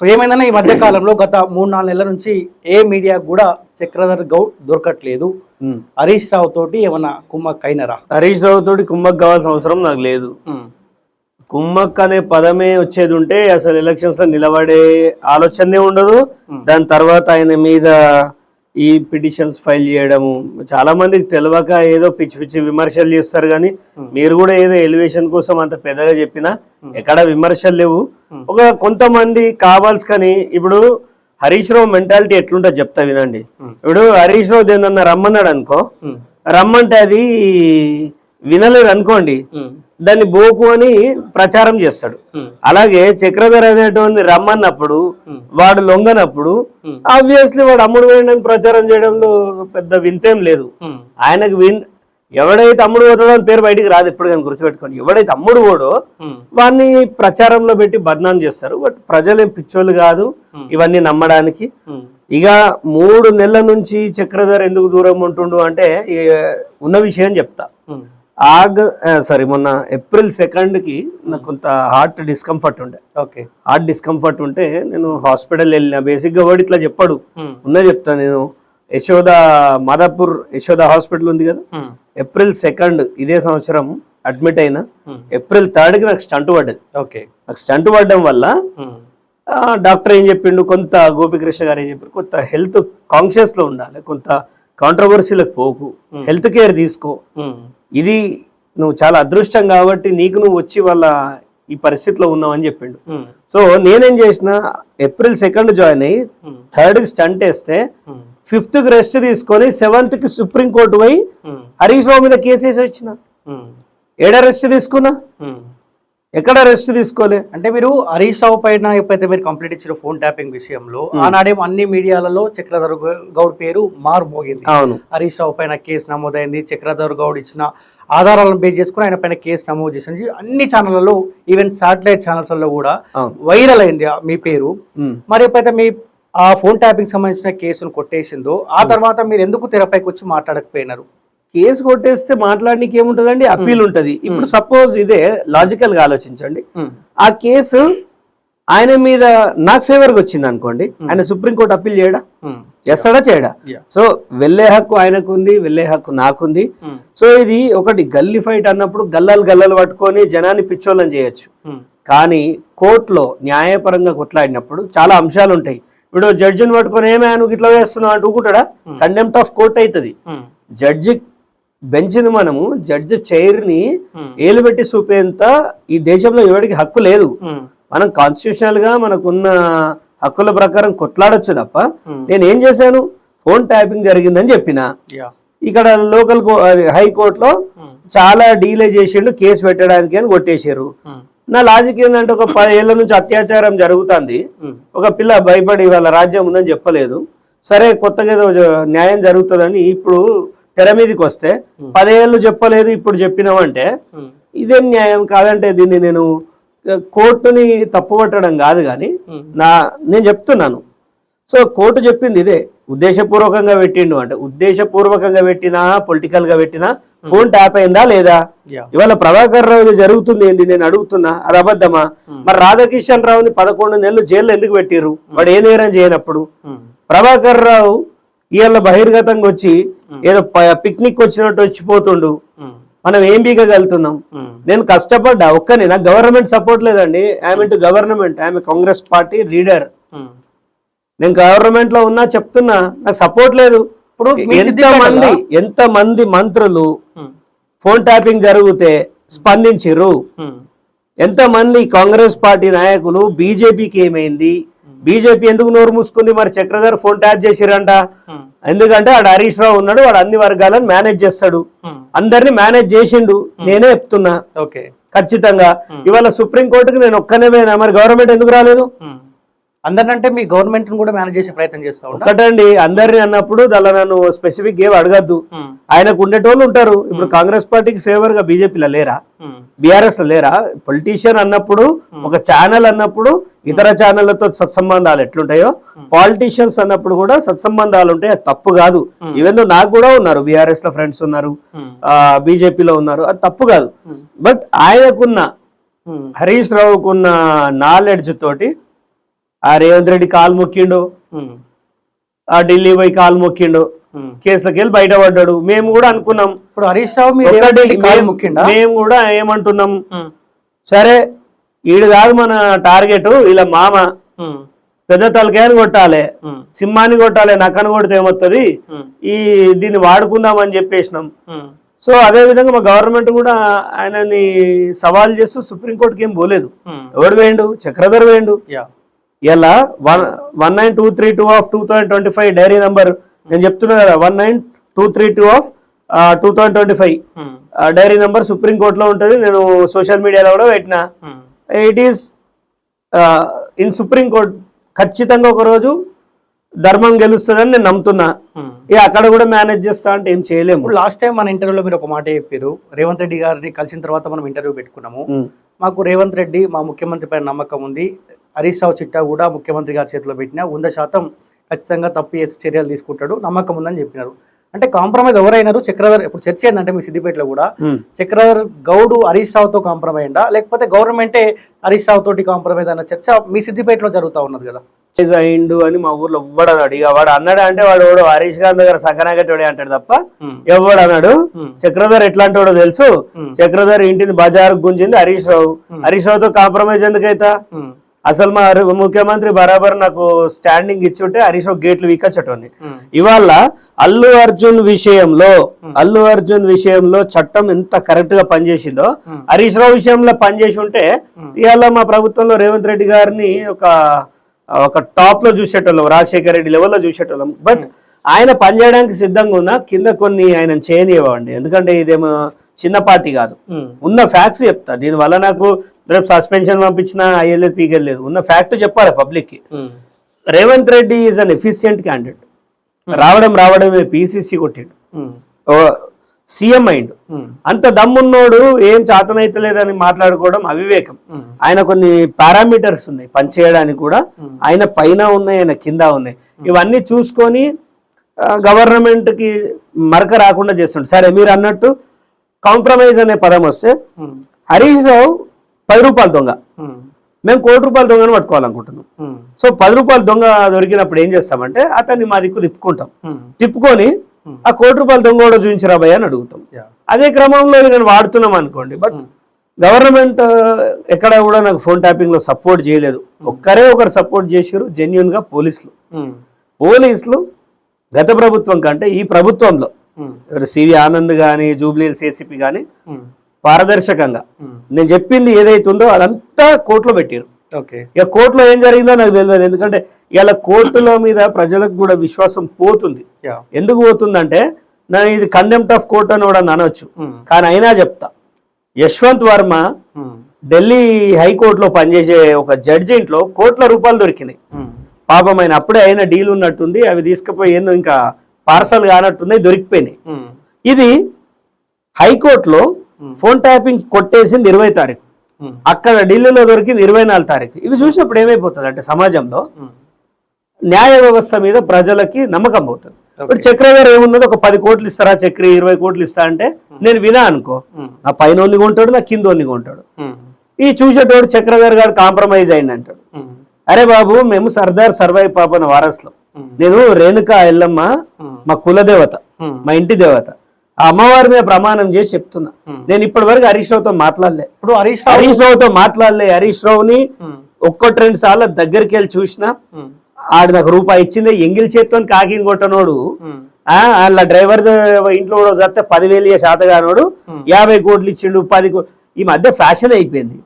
So ఏమైందన్నా ఈ మధ్య కాలంలో గత మూడు నాలుగు నెలల నుంచి ఏ మీడియా కూడా చక్రధర్ గౌడ్ దొరకట్లేదు. హరీష్ రావు తోటి ఏమన్నా కుమ్మక్ అయినరా హరీష్ రావు తోటి కుమ్మక్ కావాల్సిన అవసరం నాకు లేదు. కుమ్మక్ అనే పదమే వచ్చేది ఉంటే అసలు ఎలక్షన్స్లో నిలబడే ఆలోచనే ఉండదు. దాని తర్వాత ఆయన మీద ఈ పిటిషన్స్ ఫైల్ చేయడము చాలా మందికి తెలియక ఏదో పిచ్చి పిచ్చి విమర్శలు చేస్తారు కానీ మీరు కూడా ఏదో ఎలివేషన్ కోసం అంత పెద్దగా చెప్పినా ఎక్కడ విమర్శలు లేవు. ఒక కొంతమంది కావాల్సి కానీ ఇప్పుడు హరీష్ రావు మెంటాలిటీ ఎట్లుంటో చెప్తా వినండి. ఇప్పుడు హరీష్ రావు దేనన్నా రమ్మన్నాడు అనుకో రమ్మంటే అది వినలేదు అనుకోండి. దాన్ని బోకు అని ప్రచారం చేస్తాడు. అలాగే చక్రధర్ అనేటువంటి రమ్మన్నప్పుడు వాడు లొంగనప్పుడు ఆబ్వియస్లీ వాడు అమ్ముడు పోయిండని ప్రచారం చేయడంలో పెద్ద వింతేం లేదు. ఆయనకు విన్ ఎవడైతే అమ్ముడు పోతాడో అని పేరు బయటికి రాదు ఎప్పుడు కానీ గుర్తుపెట్టుకోండి. ఎవడైతే అమ్ముడు పోడో వాడిని ప్రచారంలో పెట్టి బద్నాం చేస్తారు. బట్ ప్రజలు పిచ్చోళ్ళు కాదు ఇవన్నీ నమ్మడానికి. ఇక మూడు నెలల నుంచి చక్రధర్ ఎందుకు దూరం ఉంటుండు అంటే ఉన్న విషయం చెప్తా. ఆగ సారీ మొన్న ఏప్రిల్ సెకండ్కి నాకు కొంత హార్ట్ డిస్కంఫర్ట్ ఉండే. ఓకే హార్ట్ డిస్కంఫర్ట్ ఉంటే నేను హాస్పిటల్ వెళ్ళిన. బేసిక్గా వాడు ఇట్లా చెప్పాడు. ఉన్నది చెప్తా నేను. యశోద మాదాపూర్ యశోద హాస్పిటల్ ఉంది కదా? ఏప్రిల్ సెకండ్ ఇదే సంవత్సరం అడ్మిట్ అయినా. ఏప్రిల్ థర్డ్కి నాకు స్టంట్ పడ్డది. ఓకే నాకు స్టంట్ పడడం వల్ల డాక్టర్ ఏం చెప్పిండు? కొంత గోపికృష్ణ గారు ఏం చెప్పారు? కొంత హెల్త్ కాన్షియస్లో ఉండాలి. కొంత కాంట్రవర్సీలకు పోకు. హెల్త్ కేర్ తీసుకో. ఇది నువ్వు చాలా అదృష్టం కాబట్టి నీకు నువ్వు వచ్చి వాళ్ళ ఈ పరిస్థితిలో ఉన్నావు అని చెప్పిండు. సో నేనేం చేసిన ఏప్రిల్ సెకండ్ జాయిన్ అయ్యి థర్డ్కి స్టంట్ వేస్తే ఫిఫ్త్కి రెస్ట్ తీసుకొని సెవెంత్కి సుప్రీం కోర్టు పోయి హరీష్ రావు మీద కేసు వేసి వచ్చిన. ఏడ రెస్ట్ తీసుకున్నా? ఎక్కడ రెస్ట్ తీసుకోలే? అంటే మీరు హరీష్ రావు పైన ఎప్పుడైతే మీరు కంప్లీట్ ఇచ్చిన ఫోన్ ట్యాపింగ్ విషయంలో ఆనాడేమో అన్ని మీడియాలలో చక్రధర్ గౌడ్ పేరు మారు మోగింది. అవును. హరీష్ రావు పైన కేసు నమోదైంది చక్రధర్ గౌడ్ ఇచ్చిన ఆధారాలను బేస్ చేసుకుని ఆయన పైన కేసు నమోదు చేసింది అన్ని ఛానళ్ళలో ఈవెన్ సాటిలైట్ ఛానల్స్లో కూడా. వైరల్ అయింది మీ పేరు. మరి ఎప్పుడైతే మీ ఆ ఫోన్ ట్యాపింగ్ సంబంధించిన కేసును కొట్టేసిందో ఆ తర్వాత మీరు ఎందుకు తెరపైకి వచ్చి మాట్లాడకపోయినారు? కేసు కొట్టేస్తే మాట్లాడడానికి ఏముంటదండి అప్పీల్ ఉంటది. ఇప్పుడు సపోజ్ ఇదే లాజికల్గా ఆలోచించండి. ఆ కేసు ఆయన మీద నాకు ఫేవర్గా వచ్చింది అనుకోండి ఆయన సుప్రీంకోర్టు అప్పీల్ చేయడా? చేస్తాడా చేయడా. సో వెళ్ళే హక్కు ఆయనకు ఉంది వెళ్ళే హక్కు నాకుంది. సో ఇది ఒకటి గల్లీ ఫైట్ అన్నప్పుడు గల్లలు గల్లలు పట్టుకొని జనాన్ని పిచ్చోళ్ళని చేయొచ్చు. కానీ కోర్టులో న్యాయపరంగా కొట్లాడినప్పుడు చాలా అంశాలు ఉంటాయి. ఇప్పుడు జడ్జిని పట్టుకొని ఏమే నువ్వు ఇట్లా వేస్తున్నావు అంటూ ఊకుంటాడా? కండెంప్ట్ ఆఫ్ కోర్ట్ అవుతుంది. జడ్జి బెంచ్ని మనము జడ్జి చైర్ని ఏలు పెట్టి చూపేంత ఈ దేశంలో ఎవరికి హక్కు లేదు. మనం కాన్స్టిట్యూషనల్గా మనకున్న హక్కుల ప్రకారం కొట్లాడొచ్చు తప్ప నేను ఏం చేశాను? ఫోన్ ట్యాపింగ్ జరిగిందని చెప్పిన. ఇక్కడ లోకల్ హైకోర్టులో చాలా డీలే చేసిండు కేసు పెట్టడానికి అని కొట్టేశారు. నా లాజిక్ ఏంటంటే ఒక పదేళ్ళ నుంచి అత్యాచారం జరుగుతుంది. ఒక పిల్ల భయపడి వాళ్ళ రాజ్యం ఉందని చెప్పలేదు. సరే కొత్తగా ఏదో న్యాయం జరుగుతుందని ఇప్పుడు తెర మీదకి వస్తే పదేళ్ళు చెప్పలేదు ఇప్పుడు చెప్పినావంటే ఇదేం న్యాయం కాదంటే దీన్ని నేను కోర్టుని తప్పుపట్టడం కాదు కానీ నా నేను చెప్తున్నాను. సో కోర్టు చెప్పింది ఇదే ఉద్దేశపూర్వకంగా పెట్టిండు అంటే ఉద్దేశపూర్వకంగా పెట్టినా పొలిటికల్గా పెట్టినా ఫోన్ ట్యాప్ అయిందా లేదా. ఇవాళ ప్రభాకర్ రావు జరుగుతుంది ఏంటి నేను అడుగుతున్నా అది అబద్ధమా? మరి రాధాకిషన్ రావుని పదకొండు నెలలు జైల్లో ఎందుకు పెట్టిర్రు? వాడు ఏ నేరం చేయనప్పుడు? ప్రభాకర్ రావు ఇవాళ బహిర్గతంగా వచ్చి ఏదో పిక్నిక్ వచ్చినట్టు వచ్చిపోతుండు. మనం ఏం బీగగలుగుతున్నాం? నేను కష్టపడ్డా ఒక్కనే నాకు గవర్నమెంట్ సపోర్ట్ లేదండి. I'm to government I'm Congress party leader నేను గవర్నమెంట్లో ఉన్నా చెప్తున్నా నాకు సపోర్ట్ లేదు. ఇప్పుడు మీ ఎంత సిద్దిపేటలో- మంది ఎంత మంది మంత్రులు ఫోన్ ట్యాపింగ్ జరిగితే స్పందించిర్రు? ఎంత మంది కాంగ్రెస్ పార్టీ నాయకులు బీజేపీకి ఏమైంది? బీజేపీ ఎందుకు నోరు మూసుకుంది? మరి చక్రధర్ ఫోన్ ట్యాప్ చేసిరంట. ఎందుకంటే ఆడ హరీష్ రావు ఉన్నాడు వాడు అన్ని వర్గాలను మేనేజ్ చేస్తాడు. అందరిని మేనేజ్ చేసిండు. నేనే చెప్తున్నా. ఓకే. ఖచ్చితంగా. ఇవాళ సుప్రీం కోర్టుకి నేను ఒక్కనే పోయినా. మరి గవర్నమెంట్ ఎందుకు రాలేదు? అందరినంటే మీ గవర్నమెంట్ కూడా మేనేజ్ చేసే ప్రయత్నం చేస్తా ఒకటండి అందరిని అన్నప్పుడు దానిలో నన్ను స్పెసిఫిక్ ఏం అడగద్దు. ఆయనకు ఉండేటోళ్ళు ఉంటారు. ఇప్పుడు కాంగ్రెస్ పార్టీకి ఫేవర్గా బీజేపీలో లేరా? బీఆర్ఎస్ లేరా? పొలిటీషియన్ అన్నప్పుడు ఒక ఛానల్ అన్నప్పుడు ఇతర ఛానళ్ళతో సత్సంబంధాలు ఎట్లుంటాయో పాలిటీషియన్స్ అన్నప్పుడు కూడా సత్సంబంధాలు ఉంటాయి. అది తప్పు కాదు. ఈవెన్ నాకు కూడా ఉన్నారు. బీఆర్ఎస్లో ఫ్రెండ్స్ ఉన్నారు. బీజేపీలో ఉన్నారు. అది తప్పు కాదు. బట్ ఆయనకున్న హరీష్ రావుకున్న నాలెడ్జ్ తోటి ఆ రేవంత్ రెడ్డి కాలు మొక్కిండు. ఆ ఢిల్లీ పోయి కాలు మొక్కిండు. కేసులకి వెళ్ళి బయటపడ్డాడు. మేము కూడా అనుకున్నాం. ఇప్పుడు హరీష్ రావు మేము- కూడా ఏమంటున్నాం? సరే ఈడు కాదు మన టార్గెట్ ఇలా మామ. పెద్ద తలకాయని కొట్టాలి. సింహాన్ని కొట్టాలి నక్కను కొడితే ఏమొస్తుంది ఈ దీన్ని వాడుకుందామని చెప్పేసినాం. ఉమ్, సో అదే విధంగా మా గవర్నమెంట్ కూడా ఆయనని సవాల్ చేస్తూ సుప్రీంకోర్టుకి ఏం పోలేదు. ఎవడు వేయండు? చక్రధర్ వేయండు. ఇలా one one nine two three two of two thousand twenty five diary number. నేను చెప్తున్నా కదా one nine two three two of two thousand twenty five. Um, diary number సుప్రీంకోర్టులో ఉంటుంది. నేను సోషల్ మీడియాలో కూడా పెట్టిన. ఇట్ ఈస్ ఇన్ సుప్రీంకోర్ట్ ఖచ్చితంగా ఒకరోజు ధర్మం గెలుస్తుందని నేను నమ్ముతున్నా. ఉమ్. ఇక అక్కడ కూడా మేనేజ్ చేస్తా అంటే ఏం చేయలేము. లాస్ట్ టైం మన ఇంటర్వ్యూలో మీరు ఒక మాట చెప్పారు. రేవంత్ రెడ్డి గారిని కలిసిన తర్వాత మనం ఇంటర్వ్యూ పెట్టుకున్నాము. మాకు రేవంత్ రెడ్డి మా ముఖ్యమంత్రి పైన నమ్మకం ఉంది. హరీష్ రావు చిట్టా కూడా ముఖ్యమంత్రి గారి చేతిలో పెట్టినా వంద శాతం ఖచ్చితంగా తప్పు చేసి చర్యలు తీసుకుంటాడు నమ్మకం ఉందని చెప్పినారు. అంటే కాంప్రమైజ్ ఎవరైనారు? చక్రధర్ ఇప్పుడు చర్చ ఏంటంటే మీ సిద్దిపేటలో కూడా. చక్రధర్ గౌడు హరీష్ రావుతో కాంప్రమైజ్ అయ్యిందా లేకపోతే గవర్నమెంటే హరీష్ రావు తోటి కాంప్రమైజ్ అన్న చర్చ మీ సిద్దిపేటలో జరుగుతూ ఉన్నది కదా? అయిండు అని మా ఊర్లో ఎవ్వడు అన్నాడు. ఇక వాడు అన్నాడు అంటే వాడు ఎవడో హరీష్ గారి దగ్గర సకనాగట్టోడే అంటాడు తప్ప ఎవడు అన్నాడు. చక్రధర్ ఎట్లాంటి వాడో తెలుసు చక్రధర్ ఇంటిని బజారు గుంజింది హరీష్ రావు. హరీష్ రావుతో కాంప్రమైజ్ ఎందుకైతా? అసలు మా ముఖ్యమంత్రి బరాబర్ నాకు స్టాండింగ్ ఇచ్చుంటే హరీష్ రావు గేట్లు వీకచ్చటోని ఉమ్, ఇవాళ అల్లు అర్జున్ విషయంలో అల్లు అర్జున్ విషయంలో చట్టం ఎంత కరెక్ట్గా పనిచేసిందో Hmm. హరీష్ రావు విషయంలో పనిచేసి ఉంటే ఇవాళ మా ప్రభుత్వంలో రేవంత్ రెడ్డి గారిని ఒక ఒక టాప్లో చూసేటోళ్ళం రాజశేఖర రెడ్డి లెవెల్లో చూసేటోళ్ళం. బట్ ఆయన పనిచేయడానికి సిద్ధంగా ఉన్నా కింద కొన్ని ఆయన చేయనివ్వండి. ఎందుకంటే ఇదేమో చిన్న పార్టీ కాదు ఉన్న ఫ్యాక్ట్స్ చెప్తా. దీనివల్ల నాకు రేపు సస్పెన్షన్ పంపించినా అయ్యలేదు పీకెళ్ళలేదు ఉన్న ఫ్యాక్ట్ చెప్పాలి పబ్లిక్కి. ఉమ్, Revanth Reddy is an efficient candidate రావడం రావడమే పీసీసీ కొట్టిండు. సీఎం అయిండు. అంత దమ్మున్నోడు ఏం చేతనైతలేదని మాట్లాడుకోవడం అవివేకం. ఆయన కొన్ని పారామీటర్స్ ఉన్నాయి. పనిచేయడానికి కూడా ఆయన పైన ఉన్నాయి ఆయన కింద ఉన్నాయి. ఇవన్నీ చూసుకొని గవర్నమెంట్కి మరక రాకుండా చేస్తుండు. సరే మీరు అన్నట్టు కాంప్రమైజ్ అనే పదం వస్తే హరీష్ రావు పది రూపాయల దొంగ. మేము కోటి రూపాయల దొంగను పట్టుకోవాలనుకుంటున్నాం. సో పది రూపాయల దొంగ దొరికినప్పుడు ఏం చేస్తామంటే అతన్ని మా దిక్కు తిప్పుకుంటాం. తిప్పుకొని ఆ కోటి రూపాయల దొంగ కూడా చూపించరా భయ్య అని అడుగుతాం. అదే క్రమంలో నేను వాడుతున్నాం అనుకోండి బట్ గవర్నమెంట్ ఎక్కడ కూడా నాకు ఫోన్ ట్యాపింగ్లో సపోర్ట్ చేయలేదు. ఒక్కరే ఒకరు సపోర్ట్ చేసారు జెన్యున్గా పోలీసులు. పోలీసులు గత ప్రభుత్వం కంటే ఈ ప్రభుత్వంలో ఎవరు సివి ఆనంద్ కానీ జూబ్లీహిల్స్ ఏసీపీ కానీ పారదర్శకంగా నేను చెప్పింది ఏదైతుందో అదంతా కోర్టులో పెట్టారు. ఓకే. ఇక కోర్టులో ఏం జరిగిందో నాకు తెలియదు. ఎందుకంటే ఇలా కోర్టుల మీద ప్రజలకు కూడా విశ్వాసం పోతుంది. ఎందుకు పోతుందంటే నేను ఇది కండెంప్ట్ ఆఫ్ కోర్ట్ అని కూడా అనొచ్చు. ఉమ్, కానీ అయినా చెప్తా. యశ్వంత్ వర్మ ఢిల్లీ హైకోర్టులో పనిచేసే ఒక జడ్జి ఇంట్లో కోట్ల రూపాయలు దొరికినాయి. పాపం ఆయన అప్పుడే అయిన డీల్ ఉన్నట్టుంది. అవి తీసుకుపోయి ఏందో ఇంకా పార్సల్ కానట్టున్నాయి దొరికిపోయినాయి. ఇది హైకోర్టులో ఫోన్ ట్యాపింగ్ కొట్టేసింది ఇరవై తారీఖు. అక్కడ ఢిల్లీలో దొరికింది ఇరవై నాలుగు తారీఖు. ఇవి చూసినప్పుడు ఏమైపోతుంది అంటే సమాజంలో న్యాయ వ్యవస్థ మీద ప్రజలకి నమ్మకం పోతుంది. ఇప్పుడు చక్రధర్ ఏమున్నది? ఒక పది కోట్లు ఇస్తారా? చక్రి ఇరవై కోట్లు ఇస్తా అంటే నేను వినా అనుకో. నా పైన కొంటాడు నా కింద కొంటాడు. ఉమ్, ఈ చూసేటోడు చక్రధర్ గారు కాంప్రమైజ్ అయింది అంటాడు అరే బాబు మేము సర్దార్ సర్వై పాపన వారసులం. నేను రేణుక ఎల్లమ్మ మా కులదేవత మా ఇంటి దేవత. ఆ అమ్మవారి మీద ప్రమాణం చేసి చెప్తున్నా. నేను ఇప్పటి వరకు హరీష్ రావుతో మాట్లాడలే. ఇప్పుడు హరీష్ రావు హరీష్ రావుతో మాట్లాడలే. హరీష్ రావుని ఒక్కటి రెండు సార్లు దగ్గరికి వెళ్ళి చూసినా ఆడు నాకు రూపాయి ఇచ్చింది ఎంగిల్ చేత్తో కాకింగ్ కొట్టనోడు. వాళ్ళ డ్రైవర్ ఇంట్లో కూడా చస్తే పదివేలు ఇయ్యే శాతగానోడు యాభై కోట్లు ఇచ్చిండు పది ఈ మధ్య ఫ్యాషన్ అయిపోయింది.